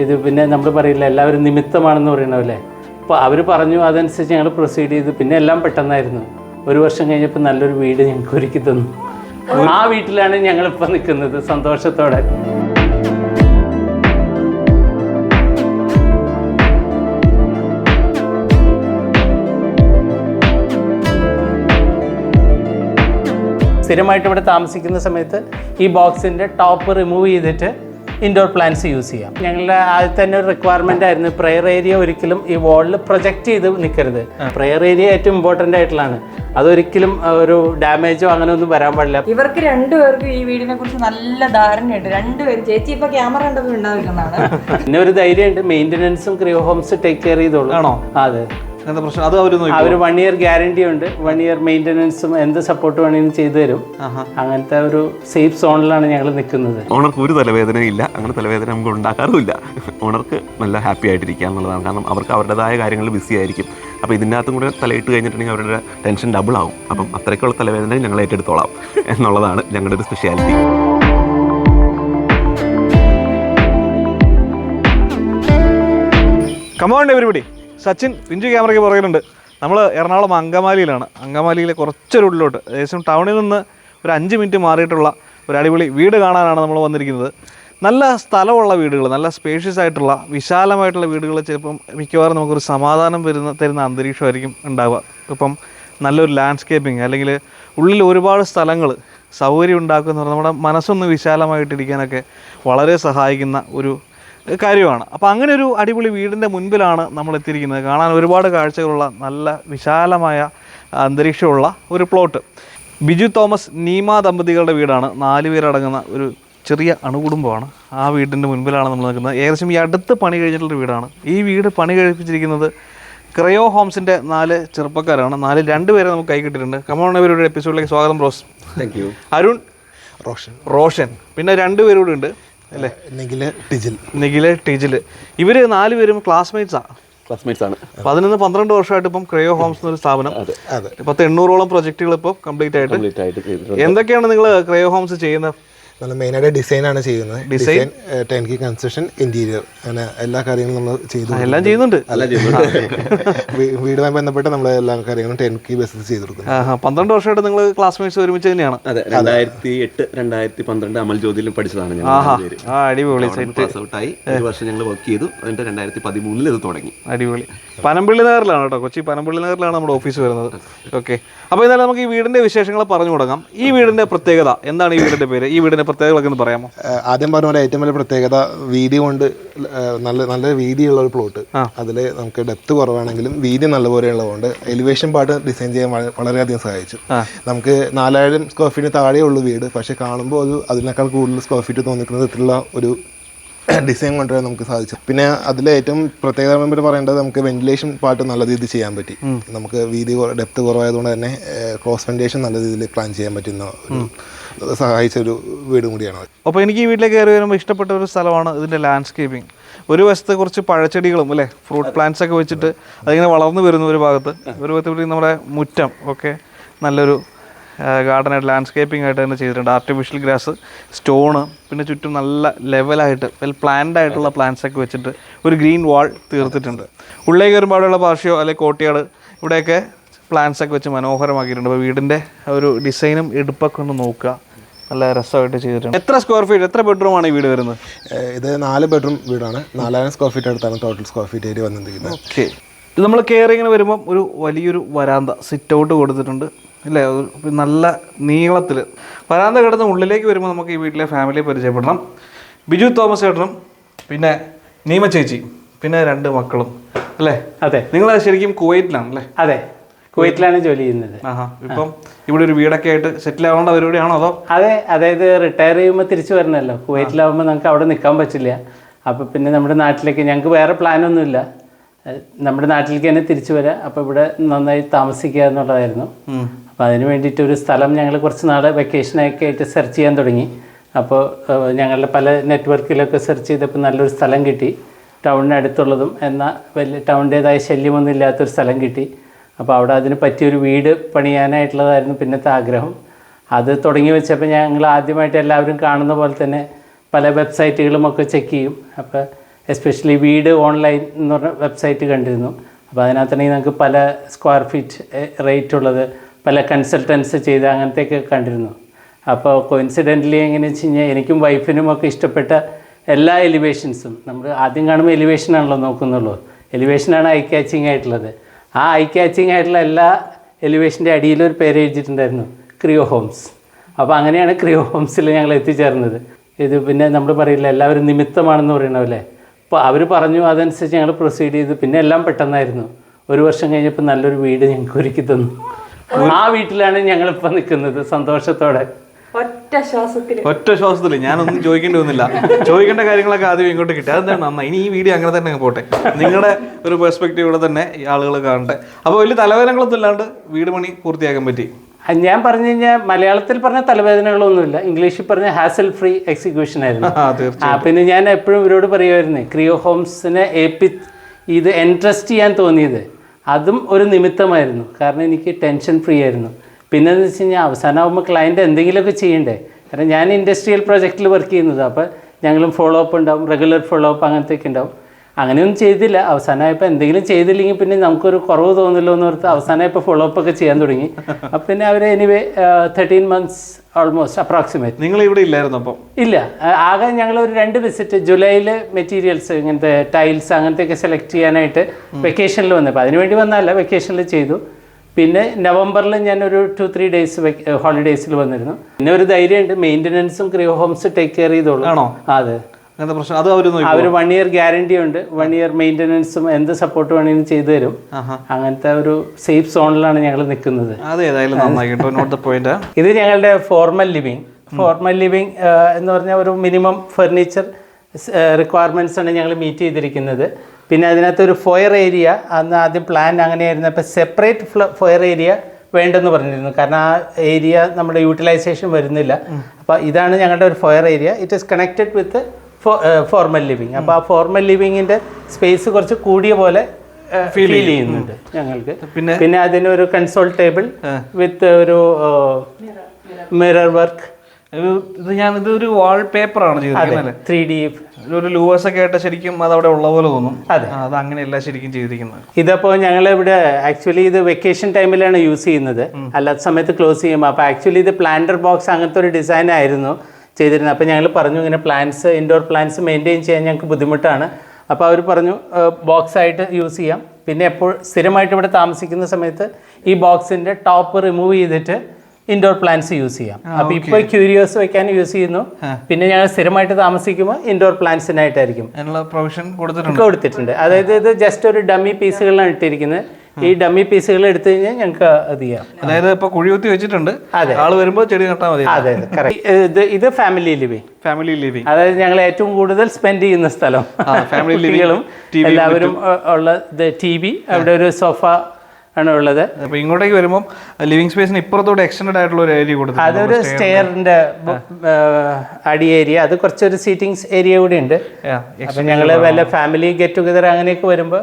ഇത് പിന്നെ നമ്മൾ പറയില്ല എല്ലാവരും നിമിത്തമാണെന്ന് പറയണമല്ലേ അപ്പോൾ അവർ പറഞ്ഞു അതനുസരിച്ച് ഞങ്ങൾ പ്രൊസീഡ് ചെയ്തു പിന്നെ എല്ലാം പെട്ടെന്നായിരുന്നു. ഒരു വർഷം കഴിഞ്ഞപ്പോൾ നല്ലൊരു വീട് ഞങ്ങൾക്ക് ഒരുക്കി തന്നു. ആ വീട്ടിലാണ് ഞങ്ങളിപ്പോൾ നിൽക്കുന്നത് സന്തോഷത്തോടെ. സ്ഥിരമായിട്ട് ഇവിടെ താമസിക്കുന്ന സമയത്ത് ഈ ബോക്സിന്റെ ടോപ്പ് റിമൂവ് ചെയ്തിട്ട് ഇൻഡോർ പ്ലാന്റ്സ് യൂസ് ചെയ്യാം. ഞങ്ങളുടെ ആദ്യത്തെ തന്നെ ഒരു റിക്വയർമെന്റ് ആയിരുന്നു പ്രെയർ ഏരിയ ഒരിക്കലും ഈ വാളിൽ പ്രൊജക്റ്റ് ചെയ്ത് നിൽക്കരുത് പ്രെയർ ഏരിയ ഏറ്റവും ഇമ്പോർട്ടന്റ് ആയിട്ടുള്ളതാണ്. അതൊരിക്കലും ഒരു ഡാമേജോ അങ്ങനെ ഒന്നും വരാൻ പാടില്ല. ഇവർക്ക് രണ്ടുപേർക്കും ഈ വീടിനെ കുറിച്ച് നല്ല ധാരണയുണ്ട്. രണ്ടുപേരും ചേച്ചി ഇപ്പൊ ക്യാമറ ഉണ്ടാവില്ലെന്നാണ്. പിന്നെ ഒരു ധൈര്യമുണ്ട്. മെയിന്റനൻസും ക്രിയോ ഹോംസ് ടേക്ക് കെയർ ചെയ്തോളൂ. ആണോ? അതെ. അങ്ങനത്തെ പ്രശ്നം? അത് അവർ നോക്കി അവർ വൺ ഇയർ ഗ്യാരണ്ടി ഉണ്ട്. വൺ ഇയർ മെയിന്റനൻസും എന്ത് സപ്പോർട്ട് വേണമെങ്കിലും ചെയ്തു തരും. അങ്ങനത്തെ ഒരു സേഫ് സോണിലാണ് ഞങ്ങൾ നിൽക്കുന്നത് ഓണർക്ക് ഒരു തലവേദന ഇല്ല അങ്ങനെ തലവേദന നമുക്ക് ഉണ്ടാക്കാറുമില്ല. ഓണർക്ക് നല്ല ഹാപ്പി ആയിട്ടിരിക്കുക എന്നുള്ളതാണ്. കാരണം അവർക്ക് അവരുടേതായ കാര്യങ്ങൾ ബിസി ആയിരിക്കും. അപ്പോൾ ഇതിനകത്തും കൂടെ തലയിട്ട് കഴിഞ്ഞിട്ടുണ്ടെങ്കിൽ അവരുടെ ടെൻഷൻ ഡബിൾ ആവും. അപ്പം അത്രയ്ക്കുള്ള തലവേദന ഞങ്ങൾ ഏറ്റെടുത്തോളാം എന്നുള്ളതാണ് ഞങ്ങളുടെ ഒരു സ്പെഷ്യാലിറ്റി കമോണ്ട് എവരിബഡി സച്ചിൻ പിഞ്ചു ക്യാമറയ്ക്ക് പുറകിലുണ്ട്. നമ്മൾ എറണാകുളം അങ്കമാലിയിലാണ്. അങ്കമാലിയിലെ കുറച്ചൊരു ഉള്ളിലോട്ട്. ഏകദേശം ടൗണിൽ നിന്ന് ഒരു അഞ്ച് മിനിറ്റ് മാറിയിട്ടുള്ള ഒരു അടിപൊളി വീട് കാണാനാണ് നമ്മൾ വന്നിരിക്കുന്നത്. നല്ല സ്ഥലമുള്ള വീടുകൾ നല്ല സ്പേഷ്യസ് ആയിട്ടുള്ള വിശാലമായിട്ടുള്ള വീടുകൾ ചിലപ്പം മിക്കവാറും നമുക്കൊരു സമാധാനം വരുന്ന തരുന്ന അന്തരീക്ഷമായിരിക്കും ഉണ്ടാവുക. ഇപ്പം നല്ലൊരു ലാൻഡ്സ്കേപ്പിംഗ് അല്ലെങ്കിൽ ഉള്ളിൽ ഒരുപാട് സ്ഥലങ്ങൾ സൗകര്യം ഉണ്ടാക്കുന്ന നമ്മുടെ മനസ്സൊന്ന് വിശാലമായിട്ടിരിക്കാനൊക്കെ വളരെ സഹായിക്കുന്ന ഒരു കാര്യമാണ്. അപ്പോൾ അങ്ങനെ ഒരു അടിപൊളി വീടിന്റെ മുൻപിലാണ് നമ്മൾ എത്തിയിരിക്കുന്നത് കാണാൻ ഒരുപാട് കാഴ്ചകളുള്ള നല്ല വിശാലമായ അന്തരീക്ഷമുള്ള ഒരു പ്ലോട്ട് ബിജു തോമസ് നീമ ദമ്പതികളുടെ വീടാണ്. നാല് പേരടങ്ങുന്ന ഒരു ചെറിയ അണുകുടുംബമാണ് ആ വീടിന്റെ മുൻപിലാണ് നമ്മൾ നിൽക്കുന്നത്. ഏകദേശം ഈ അടുത്ത് പണി കഴിഞ്ഞിട്ടുള്ള വീടാണ്. ഈ വീട് പണി കഴിപ്പിച്ചിരിക്കുന്നത് ക്രയോ ഹോംസിന്റെ നാല് ചെറുപ്പക്കാരാണ്. നാല് രണ്ടുപേരെ നമുക്ക് കൈ കിട്ടിയിട്ടുണ്ട്. കമോൺ അവരുടെ എപ്പിസോഡിലേക്ക് സ്വാഗതം Rose thank you Arun Roshan. Roshan. പിന്നെ രണ്ടുപേരും ഉണ്ട്. അല്ലേ? നിഖിൽ ടിജിൽ. നിഖിൽ ടിജിൽ ഇവർ നാലുപേരും ക്ലാസ്മേറ്റ്സാ ക്ലാസ്മേറ്റ്സ് ആണ്. പതിനൊന്ന് പന്ത്രണ്ട് വർഷമായിട്ട് ഇപ്പം ക്രയോ ഹോംസ് എന്നൊരു സ്ഥാപനം. അതെ. പത്ത് എണ്ണൂറോളം പ്രൊജക്ടുകൾ ഇപ്പോൾ കംപ്ലീറ്റ് ആയിട്ട്. കംപ്ലീറ്റ് ആയിട്ട് ചെയ്തിട്ടുണ്ട്. എന്തൊക്കെയാണ് നിങ്ങൾ ക്രയോ ഹോംസ് ചെയ്യുന്നത്? നമ്മൾ മെയിനായിട്ട് ഡിസൈൻ ആണ് ചെയ്യുന്നത്. ഡിസൈൻ ടെൻ കി കൺസ്ട്രക്ഷൻ ഇന്റീരിയർ അങ്ങനെ എല്ലാ കാര്യങ്ങളും നമ്മൾ ചെയ്തു എല്ലാം ചെയ്യുന്നുണ്ട്. വീടുമായി ബന്ധപ്പെട്ട് നമ്മൾ എല്ലാ കാര്യങ്ങളും ടെൻ കി ബേസിസ് ചെയ്ത് കൊടുക്കുന്നു പന്ത്രണ്ട് വർഷമായിട്ട് നിങ്ങൾ ക്ലാസ്മേറ്റ്സ് ഒരുമിച്ച് തന്നെയാണ്? അതെ രണ്ടായിരത്തി എട്ട് രണ്ടായിരത്തി പന്ത്രണ്ട് അമൽ ജ്യോതിയിലും പഠിച്ചതാണ് അടിപൊളി. പാസ് ഔട്ടായി ഒരു വർഷം ഞങ്ങൾ വർക്ക് ചെയ്തു. അതിന്റെ രണ്ടായിരത്തി പതിമൂന്നിൽ ഇത് തുടങ്ങി. അടിപൊളി. പനമ്പിള്ളി നഗറിലാണ് കേട്ടോ. കൊച്ചി പനമ്പിള്ളി നഗറിലാണ് നമ്മുടെ ഓഫീസ് വരുന്നത്. ഓക്കെ അപ്പോൾ എന്നാലും നമുക്ക് ഈ വീടിന്റെ വിശേഷങ്ങൾ പറഞ്ഞു തുടങ്ങാം. ഈ വീടിന്റെ പ്രത്യേകത എന്താണ് ഈ വീടിന്റെ പേര്? ഈ വീടിന്റെ പ്രത്യേകതകളൊക്കെ ഒന്ന് പറയാമോ? ആദ്യം പറഞ്ഞ പോലെ ഏറ്റവും വലിയ പ്രത്യേകത വീതി കൊണ്ട് നല്ല നല്ല വീതിയുള്ള ഒരു പ്ലോട്ട് അതിൽ നമുക്ക് ഡെപ്ത് കുറവാണെങ്കിലും വീതി നല്ലപോലെ ഉള്ളതുകൊണ്ട് എലിവേഷൻ പാർട്ട് ഡിസൈൻ ചെയ്യാൻ വള- വളരെയധികം സഹായിച്ചു. നമുക്ക് നാലായിരം സ്ക്വയർ ഫീറ്റ് താഴെയുള്ളൂ വീട്. പക്ഷേ കാണുമ്പോൾ അത് അതിനേക്കാൾ കൂടുതൽ സ്ക്വയർ ഫീറ്റ് തോന്നിക്കുന്ന തരത്തിലുള്ള ഒരു ഡിസൈൻ കൊണ്ടുവരാൻ നമുക്ക് സാധിച്ചു. പിന്നെ അതിൽ ഏറ്റവും പ്രത്യേകത പറയേണ്ടത് നമുക്ക് വെന്റിലേഷൻ പാർട്ട് നല്ല രീതിയിൽ ചെയ്യാൻ പറ്റി. നമുക്ക് വീതി ഡെപ്ത് കുറവായതുകൊണ്ട് തന്നെ ക്രോസ് വെന്റിലേഷൻ നല്ല രീതിയിൽ പ്ലാൻ ചെയ്യാൻ പറ്റുന്ന ഒരു സഹായിച്ച ഒരു വീടും കൂടിയാണ് അപ്പോൾ എനിക്ക് ഈ വീട്ടിലേക്ക് കയറി വരുമ്പോൾ ഇഷ്ടപ്പെട്ട ഒരു സ്ഥലമാണ് ഇതിന്റെ ലാൻഡ്സ്കേപ്പിംഗ് ഒരു വശത്ത് കുറച്ച് പഴച്ചെടികളും അല്ലേ? ഫ്രൂട്ട് പ്ലാന്റ്സ് ഒക്കെ വെച്ചിട്ട് അതിങ്ങനെ വളർന്നു വരുന്ന ഒരു ഭാഗത്ത് ഒരു ഭാഗത്ത് നമ്മുടെ മുറ്റം ഒക്കെ നല്ലൊരു ഗാർഡനായിട്ട് ലാൻഡ്സ്കേപ്പിംഗ് ആയിട്ട് തന്നെ ചെയ്തിട്ടുണ്ട്. ആർട്ടിഫിഷ്യൽ ഗ്രാസ് സ്റ്റോണ് പിന്നെ ചുറ്റും നല്ല ലെവലായിട്ട് വെൽ പ്ലാൻഡ് ആയിട്ടുള്ള പ്ലാന്റ്സ് ഒക്കെ വെച്ചിട്ട് ഒരു ഗ്രീൻ വാൾ തീർത്തിട്ടുണ്ട്. ഉള്ളിലേക്ക് വരുമ്പോൾ അവിടെയുള്ള പാർഷ്യോ അല്ലെങ്കിൽ കോട്ടയാട് ഇവിടെയൊക്കെ പ്ലാന്റ്സ് ഒക്കെ വെച്ച് മനോഹരമാക്കിയിട്ടുണ്ട്. അപ്പോൾ വീടിന്റെ ഒരു ഡിസൈനും എടുപ്പൊക്കെ ഒന്ന് നോക്കുക. നല്ല രസമായിട്ട് ചെയ്തിട്ടുണ്ട്. എത്ര സ്ക്വയർ ഫീറ്റ് എത്ര ബെഡ്റൂം ആണ് ഈ വീട് വരുന്നത്? ഇത് നാല് ബെഡ്റൂം വീടാണ്. നാലായിരം സ്ക്വയർ ഫീറ്റ് അടുത്താണ് ടോട്ടൽ സ്ക്വയർ ഫീറ്റ് ഏരിയ വന്നിരിക്കുന്നത്. ഓക്കെ ഇത് നമ്മൾ കയറിങ്ങനെ വരുമ്പോൾ ഒരു വലിയൊരു വരാന്ത സിറ്റ് ഔട്ട് കൊടുത്തിട്ടുണ്ട്. ഇല്ലേ നല്ല നീളത്തിൽ. വരാന്ത കിടന്ന് ഉള്ളിലേക്ക് വരുമ്പോൾ നമുക്ക് ഈ വീട്ടിലെ ഫാമിലിയെ പരിചയപ്പെടണം. ബിജു തോമസ് ചേട്ടനും പിന്നെ നീമ ചേച്ചി പിന്നെ രണ്ട് മക്കളും. അല്ലേ? അതെ. നിങ്ങൾ ശരിക്കും കുവൈറ്റിലാണ് അല്ലേ അതെ. കുവൈറ്റിലാണ് ജോലി ചെയ്യുന്നത്. ഇപ്പം ഇവിടെ ഒരു വീടൊക്കെ ആയിട്ട് സെറ്റിൽ ആവേണ്ട പരിപാടിയാണോ അതോ? അതെ അതായത് റിട്ടയർ ചെയ്യുമ്പോൾ തിരിച്ചു വരണല്ലോ. കുവൈറ്റിലാവുമ്പോൾ നമുക്ക് അവിടെ നിൽക്കാൻ പറ്റില്ല. അപ്പോൾ പിന്നെ നമ്മുടെ നാട്ടിലേക്ക് ഞങ്ങൾക്ക് വേറെ പ്ലാനൊന്നുമില്ല നമ്മുടെ നാട്ടിലേക്ക് തന്നെ തിരിച്ചു വരാം. അപ്പോൾ ഇവിടെ നന്നായി താമസിക്കുക എന്നുള്ളതായിരുന്നു. അപ്പോൾ അതിന് വേണ്ടിയിട്ട് ഒരു സ്ഥലം ഞങ്ങൾ കുറച്ച് നാൾ വെക്കേഷനൊക്കെ ആയിട്ട് സെർച്ച് ചെയ്യാൻ തുടങ്ങി. അപ്പോൾ ഞങ്ങളുടെ പല നെറ്റ്വർക്കിലൊക്കെ സെർച്ച് ചെയ്തപ്പോൾ നല്ലൊരു സ്ഥലം കിട്ടി. ടൗണിന് അടുത്തുള്ളതും എന്നാൽ വലിയ ടൗണിന്റേതായ ശല്യമൊന്നും ഇല്ലാത്തൊരു സ്ഥലം കിട്ടി. അപ്പോൾ അവിടെ അതിന് പറ്റിയൊരു വീട് പണിയാനായിട്ടുള്ളതായിരുന്നു പിന്നത്തെ ആഗ്രഹം. അത് തുടങ്ങി വെച്ചപ്പോൾ ഞങ്ങൾ ആദ്യമായിട്ട് എല്ലാവരും കാണുന്ന പോലെ തന്നെ പല വെബ്സൈറ്റുകളും ഒക്കെ ചെക്ക് ചെയ്യും. അപ്പോൾ എസ്പെഷ്യലി വീട് ഓൺലൈൻ എന്ന് പറഞ്ഞ വെബ്സൈറ്റ് കണ്ടിരുന്നു. അപ്പോൾ അതിനകത്താണെങ്കിൽ നമുക്ക് പല സ്ക്വയർ ഫീറ്റ് റേറ്റ് ഉള്ളത് പല കൺസൾട്ടൻസ് ചെയ്ത് അങ്ങനത്തെയൊക്കെ കണ്ടിരുന്നു. അപ്പോൾ കോയിൻസിഡന്റലി എങ്ങനെ വെച്ച് കഴിഞ്ഞാൽ എനിക്കും വൈഫിനും ഒക്കെ ഇഷ്ടപ്പെട്ട എല്ലാ എലിവേഷൻസും നമ്മൾ ആദ്യം കാണുമ്പോൾ എലിവേഷനാണല്ലോ നോക്കുന്നുള്ളൂ. എലിവേഷനാണ് ഐ ക്യാച്ചിങ് ആയിട്ടുള്ളത്. ആ ഐ ക്യാച്ചിങ് ആയിട്ടുള്ള എല്ലാ എലിവേഷന്റെ അടിയിൽ ഒരു പേര് എഴുതിയിട്ടുണ്ടായിരുന്നു ക്രിയോ ഹോംസ് അപ്പോൾ അങ്ങനെയാണ് ക്രിയോ ഹോംസിൽ ഞങ്ങൾ എത്തിച്ചേർന്നത്. ഇത് പിന്നെ നമ്മൾ പറയില്ല എല്ലാവരും നിമിത്തമാണെന്ന് പറയണല്ലേ അപ്പോൾ അവർ പറഞ്ഞു അതനുസരിച്ച് ഞങ്ങൾ പ്രൊസീഡ് ചെയ്തു പിന്നെ എല്ലാം പെട്ടെന്നായിരുന്നു. ഒരു വർഷം കഴിഞ്ഞപ്പോൾ നല്ലൊരു വീട് ഞങ്ങൾക്ക് ഒരുക്കി തന്നു. ആ വീട്ടിലാണ് ഞങ്ങളിപ്പോൾ നിൽക്കുന്നത് സന്തോഷത്തോടെ. ഒറ്റ ശ്വാസത്തിൽ ഞാനൊന്നും ചോദിക്കേണ്ടി വന്നില്ല. ചോദിക്കേണ്ട കാര്യങ്ങളൊക്കെ ആദ്യം ഇങ്ങോട്ട് കിട്ടി. അതെന്താണ് നന്നായി. ഇനി ഈ വീഡിയോ അങ്ങനെ തന്നെ അങ്ങ് പോട്ടെ. നിങ്ങളുടെ ഒരു പെർസ്പെക്റ്റീവിടെ തന്നെ ഈ ആളുകൾ കാണട്ടെ. അപ്പോൾ വലിയ തലവേദനകളൊന്നും ഇല്ലാണ്ട് വീട് പണി പൂർത്തിയാക്കാൻ പറ്റി? ഞാൻ പറഞ്ഞു കഴിഞ്ഞാൽ മലയാളത്തിൽ പറഞ്ഞ തലവേദനകളൊന്നുമില്ല. ഇംഗ്ലീഷിൽ പറഞ്ഞ ഹാസൽ ഫ്രീ എക്സിക്യൂഷൻ ആയിരുന്നു. പിന്നെ ഞാൻ എപ്പോഴും ഇവരോട് പറയുമായിരുന്നേ. ക്രിയോ ഹോംസിനെ ഏപ്പി ഇത് എൻട്രസ്റ്റ് ചെയ്യാൻ തോന്നിയത്. അതും ഒരു നിമിത്തമായിരുന്നു. കാരണം എനിക്ക് ടെൻഷൻ ഫ്രീ ആയിരുന്നു. പിന്നെ എന്ന് വെച്ച് കഴിഞ്ഞാൽ അവസാനമാകുമ്പോൾ ക്ലയന്റ് എന്തെങ്കിലുമൊക്കെ ചെയ്യണ്ടേ? കാരണം ഞാൻ ഇൻഡസ്ട്രിയൽ പ്രൊജക്റ്റിൽ വർക്ക് ചെയ്യുന്നത്. അപ്പോൾ ഞങ്ങളും ഫോളോ അപ്പ് ഉണ്ടാവും റെഗുലർ ഫോളോ അപ്പ് അങ്ങനത്തെയൊക്കെ ഉണ്ടാവും. അങ്ങനെയൊന്നും ചെയ്തില്ല. അവസാനമായപ്പോൾ എന്തെങ്കിലും ചെയ്തില്ലെങ്കിൽ പിന്നെ നമുക്കൊരു കുറവ് തോന്നില്ലോ എന്ന് ഓർത്ത് അവസാനമായപ്പോൾ ഫോളോ അപ്പ് ഒക്കെ ചെയ്യാൻ തുടങ്ങി. അപ്പം പിന്നെ അവർ anyway thirteen months almost approximate നിങ്ങൾ ഇവിടെ ഇല്ലായിരുന്നു അപ്പം? ഇല്ല. ആകെ ഞങ്ങൾ ഒരു രണ്ട് വിസിറ്റ് ജൂലൈയിൽ മെറ്റീരിയൽസ് ഇങ്ങനത്തെ ടൈൽസ് അങ്ങനത്തെയൊക്കെ സെലക്ട് ചെയ്യാനായിട്ട് വെക്കേഷനിൽ വന്നപ്പോൾ അതിനുവേണ്ടി വന്നതല്ല വെക്കേഷനിൽ ചെയ്തു. പിന്നെ നവംബറിൽ ഞാൻ ഒരു ടു ത്രീ ഡേയ്സ് ഹോളിഡേയ്സിൽ വന്നിരുന്നു. പിന്നെ ഒരു ധൈര്യമുണ്ട്. മെയിന്റനൻസും ക്രിയോ ഹോംസ് ടേക്ക് കെയർ ചെയ്തോളൂ. ആണോ? അതെ. അങ്ങനത്തെ പ്രശ്നം? അത് അവർ അവർ വൺ ഇയർ ഗ്യാരണ്ടി ഉണ്ട്. വൺ ഇയർ മെയിന്റനൻസും എന്ത് സപ്പോർട്ട് വേണമെങ്കിലും ചെയ്തു തരും. അങ്ങനത്തെ ഒരു സേഫ് സോണിലാണ് ഞങ്ങൾ നിൽക്കുന്നത്. ഇത് ഞങ്ങളുടെ ഫോർമൽ ലിവിങ് ഫോർമൽ ലിവിങ് എന്ന് പറഞ്ഞാൽ ഒരു മിനിമം ഫർണിച്ചർ റിക്വയർമെന്റ്സ് ആണ് ഞങ്ങൾ മീറ്റ് ചെയ്തിരിക്കുന്നത്. പിന്നെ അതിനകത്ത് ഒരു ഫൊയർ ഏരിയ അന്ന് ആദ്യം പ്ലാൻ അങ്ങനെയായിരുന്നു അപ്പോൾ സെപ്പറേറ്റ് ഫയർ ഏരിയ വേണ്ടെന്ന് പറഞ്ഞിരുന്നു. കാരണം ആ ഏരിയ നമ്മുടെ യൂട്ടിലൈസേഷൻ വരുന്നില്ല. അപ്പോൾ ഇതാണ് ഞങ്ങളുടെ ഒരു foyer area it is connected with formal living അപ്പോൾ ആ ഫോർമൽ ലിവിങ്ങിന്റെ സ്പേസ് കുറച്ച് കൂടിയ പോലെ ഫീൽ ചെയ്യുന്നുണ്ട് ഞങ്ങൾക്ക്. പിന്നെ പിന്നെ അതിനൊരു കൺസോൾ ടേബിൾ വിത്ത് ഒരു മിറർ വർക്ക് ഇത് ഞാൻ ഇത് ഒരു പേപ്പർ ആണ് ചെയ്തിരിക്കുന്നത് ത്രീ ഡി ഒരു ലൂവേഴ്സ് ഒക്കെ ആയിട്ട് ശരിക്കും അത് അവിടെ ഉള്ള പോലെ തോന്നും. അതെ. അത് അങ്ങനെയല്ല ശരിക്കും ചെയ്തിരിക്കുന്നത്. ഇതപ്പോൾ ഞങ്ങൾ ഇവിടെ ആക്ച്വലി ഇത് വെക്കേഷൻ ടൈമിലാണ് യൂസ് ചെയ്യുന്നത്. അല്ലാത്ത സമയത്ത് ക്ലോസ് ചെയ്യുമ്പോൾ അപ്പോൾ ആക്ച്വലി ഇത് പ്ലാന്റർ ബോക്സ് അങ്ങനത്തെ ഒരു ഡിസൈൻ ആയിരുന്നു ചെയ്തിരുന്നത്. അപ്പോൾ ഞങ്ങൾ പറഞ്ഞു ഇങ്ങനെ പ്ലാന്റ്സ് ഇൻഡോർ പ്ലാന്റ്സ് മെയിന്റെയിൻ ചെയ്യാൻ ഞങ്ങൾക്ക് ബുദ്ധിമുട്ടാണ്. അപ്പോൾ അവർ പറഞ്ഞു ബോക്സ് ആയിട്ട് യൂസ് ചെയ്യാം. പിന്നെ എപ്പോൾ സ്ഥിരമായിട്ട് ഇവിടെ താമസിക്കുന്ന സമയത്ത് ഈ ബോക്സിന്റെ ടോപ്പ് റിമൂവ് ചെയ്തിട്ട് ഇൻഡോർ പ്ലാന്റ്സ് യൂസ് ചെയ്യാം. അപ്പൊ ഇപ്പൊ ക്യൂരിയോസ് വെക്കാൻ യൂസ് ചെയ്യുന്നു. പിന്നെ ഞങ്ങൾ സ്ഥിരമായിട്ട് താമസിക്കുമ്പോൾ ഇൻഡോർ പ്ലാന്റ്സിനായിട്ടായിരിക്കും പ്രൊവിഷൻ കൊടുത്തിട്ടുണ്ട്. അതായത് ഇത് ജസ്റ്റ് ഒരു ഡമ്മി പീസുകളാണ് ഇട്ടിരിക്കുന്നത്. ഈ ഡമ്മി പീസുകൾ എടുത്തു കഴിഞ്ഞാൽ ഞങ്ങൾക്ക് അത് ചെയ്യാം. അതായത് ഇപ്പൊ കുഴികുത്തി വെച്ചിട്ടുണ്ട്. അതെ. ആൾ വരുമ്പോൾ ചെടി നട്ടാൽ മതി. അതെ ഇത് ഇത് ഫാമിലി ലിവിങ് ഫാമിലി ലിവിങ് അതായത് ഞങ്ങൾ ഏറ്റവും കൂടുതൽ സ്പെൻഡ് ചെയ്യുന്ന സ്ഥലം. ഫാമിലി കുട്ടികളും എല്ലാവരും ഉള്ള ടി വി അവിടെ ഒരു സോഫ ആണ് ഉള്ളത്. അപ്പൊ ഇങ്ങോട്ടേക്ക് വരുമ്പോൾ ലിവിംഗ് സ്പേസിന് ഇപ്പുറത്തോട്ട് എക്സ്റ്റൻഡ് ആയിട്ടുള്ള ഒരു ഏരിയ കൊടുത്തു അതൊരു സ്റ്റെയറിന്റെ അടി ഏരിയ അത് കുറച്ചൊരു സീറ്റിംഗ് ഏരിയ കൂടി ഉണ്ട്. അപ്പൊ ഞങ്ങൾ വല്ല ഫാമിലി ഗെറ്റ് ടുഗദർ അങ്ങനെയൊക്കെ വരുമ്പോൾ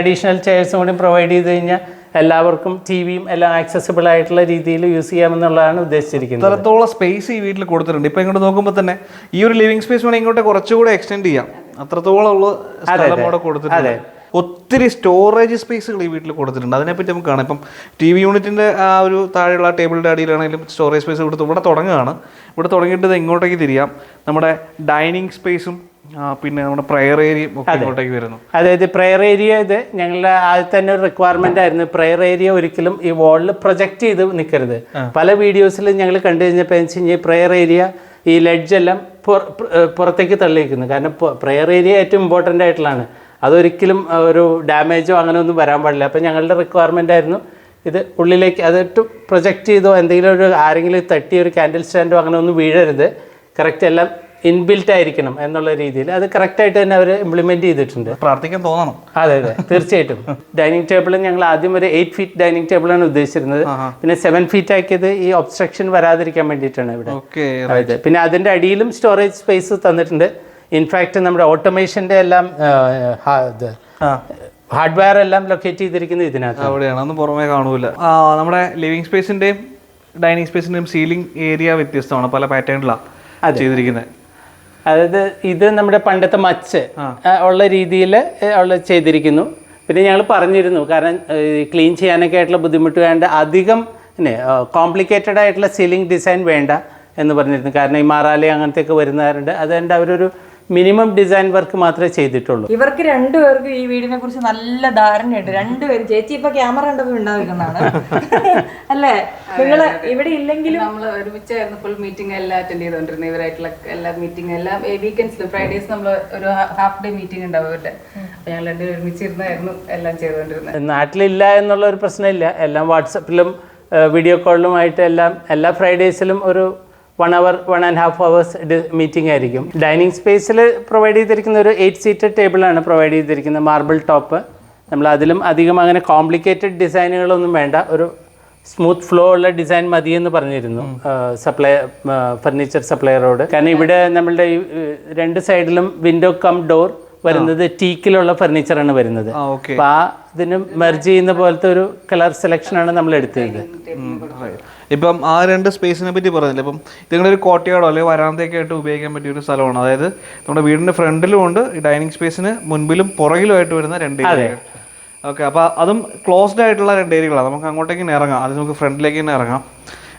അഡീഷണൽ ചെയർസും കൂടി പ്രൊവൈഡ് ചെയ്ത് കഴിഞ്ഞാൽ എല്ലാവർക്കും ടി വിയും എല്ലാം ആക്സസിബിൾ ആയിട്ടുള്ള രീതിയിൽ യൂസ് ചെയ്യാമെന്നുള്ളതാണ് ഉദ്ദേശിച്ചിരിക്കുന്നത്. അത്രത്തോളം സ്പേസ് ഈ വീട്ടിൽ കൊടുത്തിട്ടുണ്ട്. ഇപ്പൊ ഇങ്ങോട്ട് നോക്കുമ്പോൾ തന്നെ ഈ ഒരു ലിവിംഗ് സ്പേസ് വേണമെങ്കിൽ ഇങ്ങോട്ട് കുറച്ചുകൂടെ എക്സ്റ്റെൻഡ് ചെയ്യാം. അത്രത്തോളം ഉള്ള സ്ഥലം കൂടെ കൊടുത്തിട്ടുണ്ട്. ഒത്തിരി സ്റ്റോറേജ് സ്പേസുകൾ ഈ വീട്ടിൽ കൊടുത്തിട്ടുണ്ട്. അതിനെപ്പറ്റി നമുക്ക് കാണാം. ഇപ്പം ടി വി യൂണിറ്റിന്റെ ആ ഒരു താഴെയുള്ള ടേബിളിന്റെ അടിയിലാണെങ്കിലും സ്റ്റോറേജ് സ്പേസ് കൊടുത്ത് ഇവിടെ തുടങ്ങുകയാണ്. ഇവിടെ തുടങ്ങിയിട്ട് ഇങ്ങോട്ടേക്ക് തിരിയാം. നമ്മുടെ ഡൈനിങ് സ്പേസും പിന്നെ നമ്മുടെ പ്രയർ ഏരിയയും ഒക്കെ ഇങ്ങോട്ടേക്ക് വരുന്നു. അതായത് പ്രെയർ ഏരിയ ഇത് ഞങ്ങളുടെ ആദ്യത്തെ തന്നെ ഒരു റിക്വയർമെന്റ് ആയിരുന്നു. പ്രെയർ ഏരിയ ഒരിക്കലും ഈ വാളിൽ പ്രൊജക്റ്റ് ചെയ്ത് നിൽക്കരുത് പല വീഡിയോസിലും ഞങ്ങൾ കണ്ടു കഴിഞ്ഞപ്പോൾ കഴിഞ്ഞാൽ പ്രെയർ ഏരിയ ഈ ലെഡ്ജ് എല്ലാം പുറ- പുറ- പുറത്തേക്ക് തള്ളിയിരിക്കുന്നു കാരണം പ്രെയർ ഏരിയ ഏറ്റവും ഇമ്പോർട്ടന്റ് ആയിട്ടുള്ളതാണ്. അതൊരിക്കലും ഒരു ഡാമേജോ അങ്ങനെ ഒന്നും വരാൻ പാടില്ല. അപ്പം ഞങ്ങളുടെ റിക്വയർമെന്റ് ആയിരുന്നു ഇത് ഉള്ളിലേക്ക് അതിട്ട് പ്രൊജക്റ്റ് ചെയ്തോ എന്തെങ്കിലും ഒരു ആരെങ്കിലും തട്ടി ഒരു ക്യാൻഡിൽ സ്റ്റാൻഡോ അങ്ങനെ ഒന്നും വീഴരുത്. കറക്റ്റ് എല്ലാം ഇൻബിൽറ്റ് ആയിരിക്കണം എന്നുള്ള രീതിയിൽ. അത് കറക്റ്റായിട്ട് തന്നെ അവർ ഇംപ്ലിമെന്റ് ചെയ്തിട്ടുണ്ട്. പ്രാർത്ഥിക്കാൻ തോന്നണം. അതെ അതെ. തീർച്ചയായിട്ടും. ഡൈനിങ് ടേബിൾ ഞങ്ങൾ ആദ്യം ഒരു എയ്റ്റ് ഫീറ്റ് ഡൈനിങ് ടേബിളാണ് ഉദ്ദേശിച്ചിരുന്നത്. പിന്നെ സെവൻ ഫീറ്റ് ആക്കിയത് ഈ ഒബ്സ്ട്രക്ഷൻ വരാതിരിക്കാൻ വേണ്ടിയിട്ടാണ് ഇവിടെ പിന്നെ അതിന്റെ അടിയിലും സ്റ്റോറേജ് സ്പേസ് തന്നിട്ടുണ്ട്. ഇൻഫാക്റ്റ് നമ്മുടെ ഓട്ടോമേഷന്റെ എല്ലാം ഇത് ഹാർഡ്വെയർ എല്ലാം ലൊക്കേറ്റ് ചെയ്തിരിക്കുന്നത് ഇതിനകത്ത്. അവിടെയാണ്. അന്ന് പുറമേ കാണൂല. നമ്മുടെ ലിവിംഗ് സ്പേസിന്റെയും ഡൈനിങ് സ്പേസിന്റെയും സീലിംഗ് ഏരിയ വ്യത്യസ്തമാണ് പല പാറ്റേണിലാണ് ചെയ്തിരിക്കുന്നത് അതായത് ഇത് നമ്മുടെ പണ്ടത്തെ മച്ച് ഉള്ള രീതിയിൽ ഉള്ള ചെയ്തിരിക്കുന്നു. പിന്നെ ഞങ്ങൾ പറഞ്ഞിരുന്നു കാരണം ക്ലീൻ ചെയ്യാനൊക്കെ ആയിട്ടുള്ള ബുദ്ധിമുട്ട് വേണ്ട അധികം പിന്നെ കോംപ്ലിക്കേറ്റഡ് ആയിട്ടുള്ള സീലിംഗ് ഡിസൈൻ വേണ്ട എന്ന് പറഞ്ഞിരുന്നു. കാരണം ഈ മാറാലി അങ്ങനത്തെയൊക്കെ വരുന്നവരുണ്ട്. അതുകൊണ്ട് അവരൊരു മിനിമം ഡിസൈൻ വർക്ക് മാത്രമേ ചെയ്തിട്ടുള്ളൂ. ഇവർക്ക് രണ്ടുപേർക്കും ഈ വീടിനെ കുറിച്ച് നല്ല ധാരണയുണ്ട്. രണ്ടുപേരും ചേച്ചി ഇപ്പൊ ക്യാമറ കണ്ടപ്പോ ഉണ്ടാകുന്നതാണ് അല്ലേ? നിങ്ങൾ ഇവിടെ ഇല്ലെങ്കിലും നമ്മൾ ഒരുമിച്ചായിരുന്നു ഫുൾ മീറ്റിംഗ് എല്ലാം അറ്റൻഡ് ചെയ്തോണ്ടിരുന്നു. ഇവരായിട്ടുള്ള എല്ലാ മീറ്റിംഗ് എല്ലാം വീക്കെൻഡ്സിൽ ഫ്രൈഡേസ് നമ്മൾ ഒരു ഹാഫ് ഡേ മീറ്റിംഗ് ഉണ്ടാവും ഇവരുടെ. ഞങ്ങൾ രണ്ടുപേരും ഒരുമിച്ചിരുന്നായിരുന്നു എല്ലാം ചെയ്തുകൊണ്ടിരുന്നത് നാട്ടിലില്ല എന്നുള്ള ഒരു പ്രശ്നമില്ല. എല്ലാം വാട്സപ്പിലും വീഡിയോ കോളിലുമായിട്ട് എല്ലാം എല്ലാ ഫ്രൈഡേസിലും ഒരു one hour one and half hours meeting ആയിരിക്കും. ഡൈനിങ് സ്പേസിൽ പ്രൊവൈഡ് ചെയ്തിരിക്കുന്ന ഒരു എയ്റ്റ് സീറ്റഡ് ടേബിളാണ് പ്രൊവൈഡ് ചെയ്തിരിക്കുന്നത്. മാർബിൾ ടോപ്പ് നമ്മൾ അതിലും അധികം അങ്ങനെ കോംപ്ലിക്കേറ്റഡ് ഡിസൈനുകളൊന്നും വേണ്ട. ഒരു സ്മൂത്ത് ഫ്ലോ ഉള്ള ഡിസൈൻ മതി എന്ന് പറഞ്ഞിരുന്നു സപ്ലൈ ഫർണിച്ചർ സപ്ലയറോട് കാരണം ഇവിടെ നമ്മളുടെ ഈ രണ്ട് സൈഡിലും വിൻഡോ കം ഡോർ വരുന്നത് ടീക്കിലുള്ള ഫർണിച്ചറാണ് വരുന്നത്. അപ്പൊ ആ ഇതിന് മെർജ് ചെയ്യുന്ന പോലത്തെ ഒരു കളർ സെലക്ഷൻ ആണ് നമ്മൾ എടുത്തത്. ഇപ്പം ആ രണ്ട് സ്പേസിനെ പറ്റി പറഞ്ഞില്ല? ഇപ്പം നിങ്ങളുടെ ഒരു കോട്ടയാടോ അല്ലെങ്കിൽ വരാന്തയൊക്കെ ആയിട്ട് ഉപയോഗിക്കാൻ പറ്റിയ ഒരു സ്ഥലമാണ്. അതായത് നമ്മുടെ വീടിന്റെ ഫ്രണ്ടിലും ഉണ്ട് ഈ ഡൈനിങ് സ്പേസിന് മുൻപിലും പുറകിലുമായിട്ട് വരുന്ന രണ്ട് ഏരിയ ഓക്കെ അപ്പോൾ അതും ക്ലോസ്ഡ് ആയിട്ടുള്ള രണ്ട് ഏരിയകളാണ് നമുക്ക് അങ്ങോട്ടേക്ക് തന്നെ ഇറങ്ങാം. അത് നമുക്ക് ഫ്രണ്ടിലേക്ക് തന്നെ ഇറങ്ങാം.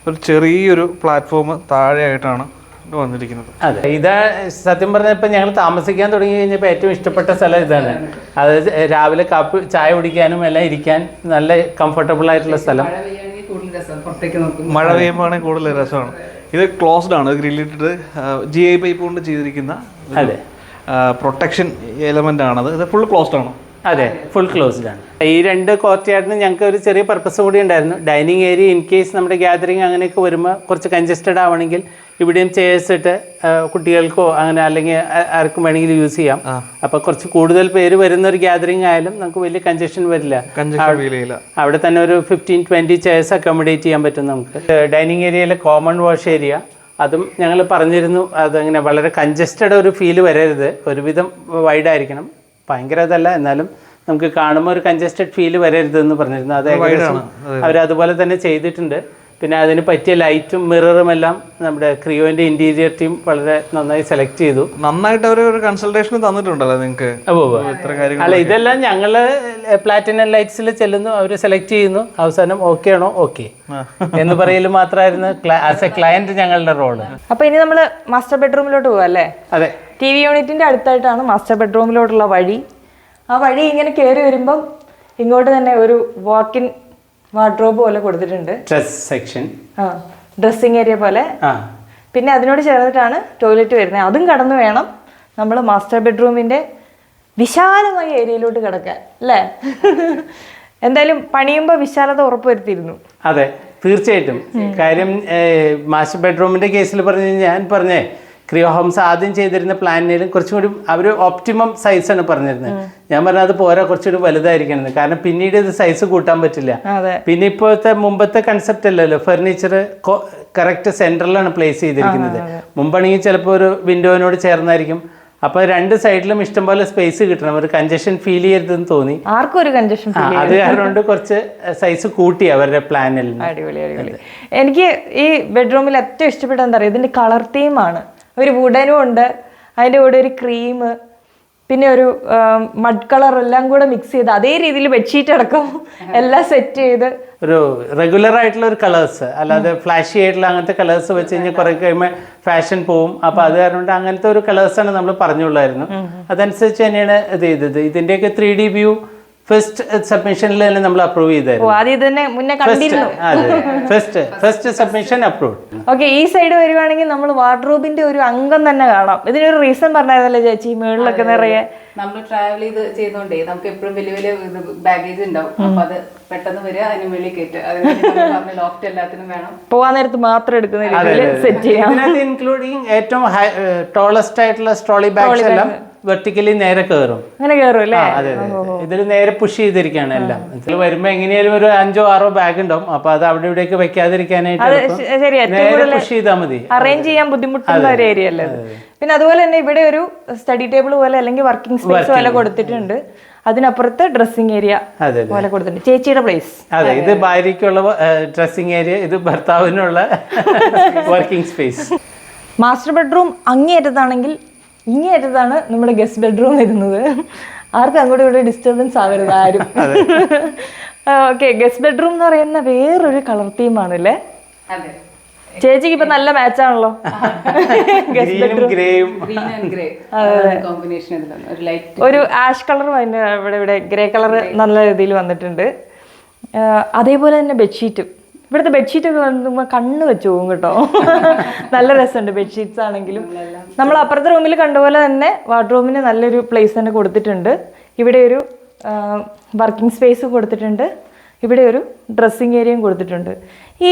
ഒരു ചെറിയൊരു പ്ലാറ്റ്ഫോം താഴെയായിട്ടാണ് വന്നിരിക്കുന്നത്. അതെ. ഇത് സത്യം പറഞ്ഞപ്പോൾ ഞങ്ങൾ താമസിക്കാൻ തുടങ്ങി കഴിഞ്ഞപ്പോൾ ഏറ്റവും ഇഷ്ടപ്പെട്ട സ്ഥലം ഇതാണ്. അതായത് രാവിലെ കാപ്പി ചായ കുടിക്കാനും എല്ലാം ഇരിക്കാൻ നല്ല കംഫർട്ടബിൾ ആയിട്ടുള്ള സ്ഥലം. മഴ പെയ്യുമ്പോഴാണെങ്കിൽ കൂടുതൽ രസമാണ് ഇത് ക്ലോസ്ഡ് ആണ് ഗ്രില്ലിട്ടിട്ട് ജി ഐ പൈപ്പ് കൊണ്ട് ചെയ്തിരിക്കുന്ന അതെ. പ്രൊട്ടക്ഷൻ എലമെന്റ് ആണത്. ഇത് ഫുൾ ക്ലോസ്ഡ് ആണ്. അതെ ഫുൾ ക്ലോസ്ഡ് ആണ്. ഈ രണ്ട് കോർട്ട്യാർഡിന് ഞങ്ങൾക്ക് ഒരു ചെറിയ പർപ്പസ് കൂടി ഉണ്ടായിരുന്നു. ഡൈനിങ് ഏരിയ ഇൻ കേസ് നമ്മുടെ ഗ്യാതറിങ് അങ്ങനെയൊക്കെ വരുമ്പോൾ കുറച്ച് കൺജസ്റ്റഡ് ആവണമെങ്കിൽ ഇവിടെയും ചെയർസ് ഇട്ട് കുട്ടികൾക്കോ അങ്ങനെ അല്ലെങ്കിൽ ആർക്കും വേണമെങ്കിൽ യൂസ് ചെയ്യാം. അപ്പൊ കുറച്ച് കൂടുതൽ പേര് വരുന്ന ഒരു ഗ്യാതറിങ് ആയാലും നമുക്ക് വലിയ കൺജഷൻ വരില്ല. ഫീൽ അവിടെ തന്നെ ഒരു ഫിഫ്റ്റീൻ ട്വന്റി ചെയർസ് അക്കോമഡേറ്റ് ചെയ്യാൻ പറ്റും നമുക്ക്. ഡൈനിങ് ഏരിയയിലെ കോമൺ വാഷ് ഏരിയ അതും ഞങ്ങൾ പറഞ്ഞിരുന്നു അതങ്ങനെ വളരെ കൺജസ്റ്റഡ് ഒരു ഫീൽ വരരുത്. ഒരുവിധം വൈഡ് ആയിരിക്കണം. ഭയങ്കര ഇതല്ല എന്നാലും നമുക്ക് കാണുമ്പോൾ ഒരു കൺജസ്റ്റഡ് ഫീൽ വരരുത് എന്ന് പറഞ്ഞിരുന്നു. അത് ഏകദേശം അവരതുപോലെ തന്നെ ചെയ്തിട്ടുണ്ട്. പിന്നെ അതിന് പറ്റിയ ലൈറ്റും മിററും എല്ലാം നമ്മുടെ ക്രിയോന്റെ ഇന്റീരിയർ ടീം വളരെ നന്നായി സെലക്ട് ചെയ്തു. നന്നായിട്ട് അവർ ഒരു കൺസൾട്ടേഷൻ തന്നിട്ടുണ്ടല്ലോ നിങ്ങൾക്ക് അല്ല ഇതെല്ലാം ഞങ്ങൾ പ്ലാറ്റിനം ലൈറ്റ്സിൽ ചെല്ലുന്നു. അവർ സെലക്ട് ചെയ്യുന്നു. അവസാനം ഓക്കെ ആണോ? ഓക്കെ എന്ന് പറയൽ മാത്രമായിരുന്നു ആസ് എ ക്ലയന്റ് ഞങ്ങളുടെ റോൾ അപ്പൊ ഇനി നമ്മൾ മാസ്റ്റർ ബെഡ്റൂമിലോട്ട് പോവാ അല്ലേ അതെ. ടി വി യൂണിറ്റിന്റെ അടുത്തായിട്ടാണ് മാസ്റ്റർ ബെഡ്റൂമിലോട്ടുള്ള വഴി. ആ വഴി ഇങ്ങനെ കയറി വരുമ്പം ഇങ്ങോട്ട് തന്നെ ഒരു വാക്കിൻ വാർഡ്രോബ് പോലെ കൊടുത്തിട്ടുണ്ട്. ഡ്രസ് സെക്ഷൻ ആ ഡ്രസ്സിങ് ഏരിയ പോലെ. ആ. പിന്നെ അതിനോട് ചേർന്നിട്ടാണ് ടോയ്ലറ്റ് വരുന്നത്. അതും കടന്നു വേണം നമ്മൾ മാസ്റ്റർ ബെഡ്റൂമിന്റെ വിശാലമായ ഏരിയയിലോട്ട് കിടക്കാൻ അല്ലേ? എന്തായാലും പണിയുമ്പോൾ വിശാലത ഉറപ്പുവരുത്തിയിരുന്നു. അതെ തീർച്ചയായിട്ടും. കാര്യം മാസ്റ്റർ ബെഡ്റൂമിന്റെ കേസിൽ പറഞ്ഞു ഞാൻ പറഞ്ഞേ ക്രിയോ ഹോംസ് ആദ്യം ചെയ്തിരുന്ന പ്ലാനിലും കുറച്ചും കൂടി അവർ സൈസ് സൈസാണ് പറഞ്ഞിരുന്നത്. ഞാൻ പറഞ്ഞത് അത് പോരാ കുറച്ചുകൂടി വലുതായിരിക്കണം കാരണം പിന്നീട് ഇത് സൈസ് കൂട്ടാൻ പറ്റില്ല. പിന്നെ ഇപ്പോഴത്തെ മുമ്പത്തെ കൺസെപ്റ്റ് അല്ലല്ലോ ഫർണിച്ചർ കറക്റ്റ് സെൻട്രലാണ് പ്ലേസ് ചെയ്തിരിക്കുന്നത്. മുമ്പാണെങ്കിൽ ചിലപ്പോൾ ഒരു വിൻഡോവിനോട് ചേർന്നായിരിക്കും. അപ്പൊ രണ്ട് സൈഡിലും ഇഷ്ടംപോലെ സ്പേസ് കിട്ടണം. ഒരു കഞ്ചഷൻ ഫീൽ ചെയ്യരുതെന്ന് തോന്നി. ആർക്കും ഒരു കഞ്ചഷൻ അത് കാരണം കുറച്ച് സൈസ് കൂട്ടി അവരുടെ പ്ലാനിൽ അടിപൊളി അടിപൊളി. എനിക്ക് ഈ ബെഡ്റൂമിൽ ഏറ്റവും ഇഷ്ടപ്പെട്ട എന്താ പറയുക ഇതിന്റെ കളർ തീമാണ് ഒരു വുഡനും ഉണ്ട്. അതിന്റെ കൂടെ ഒരു ക്രീം പിന്നെ ഒരു മഡ് കളർ എല്ലാം കൂടെ മിക്സ് ചെയ്ത് അതേ രീതിയിൽ ബെഡ്ഷീറ്റ് അടക്കം എല്ലാം സെറ്റ് ചെയ്ത്. ഒരു റെഗുലർ ആയിട്ടുള്ള ഒരു കളേഴ്സ് അല്ലാതെ ഫ്ലാഷി ആയിട്ടുള്ള അങ്ങനത്തെ കളേഴ്സ് വെച്ച് കഴിഞ്ഞാൽ കുറെ കഴിയുമ്പോൾ ഫാഷൻ പോവും. അപ്പൊ അത് കാരണം അങ്ങനത്തെ ഒരു കളേഴ്സ് ആണ് നമ്മൾ പറഞ്ഞുള്ളായിരുന്നു. അതനുസരിച്ച് തന്നെയാണ് ഇത് ചെയ്തത്. ഇതിന്റെയൊക്കെ ത്രീ ഡി വ്യൂ ഫസ്റ്റ് സബ്മിഷനിൽ തന്നെ നമ്മൾ അപ്രൂവ് ഓ ചെയ്തായിരുന്നു ആദ്യം തന്നെ മുന്നേ കണ്ടിരുന്നു. അതെ. First first submission approve okay ഈ സൈഡ് വരുവാണെങ്കിൽ നമ്മൾ വാർഡ്രോബിന്റെ ഒരു അംഗം തന്നെ കാണാം. ഇതിനൊരു റീസൺ പറഞ്ഞായിരുന്നല്ലോ ചേച്ചി? മുകളിലൊക്കെ നിറയെ. നമ്മൾ ട്രാവൽ ചെയ്ത് ചെയ്തോണ്ടേ നമുക്ക് എപ്പോഴും വലിയ വലിയ ബാഗേജ് ഉണ്ടാവും. അപ്പൊ അത് പെട്ടെന്ന് വരിക അതിന് വെളിയിൽ കയറ്റുക അതിന് ലോഫ്റ്റ് എല്ലാത്തിനും വേണം. പോവാൻ നേരത്ത് മാത്രം എടുക്കുന്ന രീതിയിൽ സെറ്റ് ചെയ്യാം. ഇൻക്ലൂഡിങ് ഏറ്റവും ടോളസ്റ്റ് ആയിട്ടുള്ള സ്ട്രോളി ബാഗ്സ് എല്ലാം വെർട്ടിക്കലി നേരെ കയറും അങ്ങനെ കയറും അല്ലേ? അതെ അതെ ഇതിൽ നേരെ പുഷ് ചെയ്തിരിക്കുകയാണ് എല്ലാം. ഇതിൽ വരുമ്പോ എങ്ങനെയാലും ഒരു അഞ്ചോ ആറോ ബാഗ് ഉണ്ടാവും. അപ്പൊ അത് അവിടെ ഇവിടേക്ക് വെക്കാതിരിക്കാനായിട്ട് നേരെ പുഷ് ചെയ്താൽ മതി. അറേഞ്ച് ചെയ്യാൻ ബുദ്ധിമുട്ടുള്ള ഒരു ഏരിയ അല്ലേ പിന്നെ അതുപോലെ തന്നെ ഇവിടെ ഒരു സ്റ്റഡി ടേബിൾ പോലെ അല്ലെങ്കിൽ വർക്കിംഗ് സ്പേസ് പോലെ കൊടുത്തിട്ടുണ്ട്. അതിനപ്പുറത്ത് ഡ്രസ്സിംഗ് ഏരിയ പോലെ കൊടുത്തിട്ടുണ്ട്. ചേച്ചിയുടെ പ്ലേസ് അതെ ഇത് ഭാര്യയ്ക്കുള്ള ഡ്രസ്സിംഗ് ഏരിയ ഇത് ഭർത്താവിനുള്ള വർക്കിംഗ് സ്പേസ് മാസ്റ്റർ ബെഡ്റൂം അങ്ങേയറ്റത്താണെങ്കിൽ ഇങ്ങേറ്റത്താണ് നമ്മുടെ ഗസ്റ്റ് ബെഡ്റൂം വരുന്നത് ആർക്കും അങ്ങോട്ടും ഇവിടെ ഡിസ്റ്റർബൻസ് ആവരുത് ആരും. ഓക്കെ ഗസ്റ്റ് ബെഡ്റൂം എന്ന് പറയുന്ന വേറൊരു കളർ തീമാണ് അല്ലേ ചേച്ചിക്ക് ഇപ്പൊ നല്ല മാച്ച് ആണല്ലോ. ഗസ്റ്റ് ഗ്രീനും ഗ്രേയും ഗ്രീൻ ആൻഡ് ഗ്രേ കോമ്പിനേഷൻ ഇതിലാണ് ഒരു ലൈറ്റ് ഒരു ആഷ് കളർ ഇവിടെ ഇവിടെ ഗ്രേ കളർ നല്ല രീതിയിൽ വന്നിട്ടുണ്ട്. അതേപോലെ തന്നെ ബെഡ്ഷീറ്റും ഇവിടുത്തെ ബെഡ്ഷീറ്റ് ഒക്കെ വന്നുമ്പോൾ കണ്ണ് വെച്ച് പോകും കേട്ടോ. നല്ല രസമുണ്ട് ബെഡ്ഷീറ്റ്സ് ആണെങ്കിലും. നമ്മൾ അപ്പുറത്തെ റൂമിൽ കണ്ടപോലെ തന്നെ വാർഡ്രോമിന് നല്ലൊരു പ്ലേസ് തന്നെ കൊടുത്തിട്ടുണ്ട്. ഇവിടെ ഒരു വർക്കിംഗ് സ്പേസ് കൊടുത്തിട്ടുണ്ട്. ഇവിടെ ഒരു ഡ്രസ്സിങ് ഏരിയയും കൊടുത്തിട്ടുണ്ട്. ഈ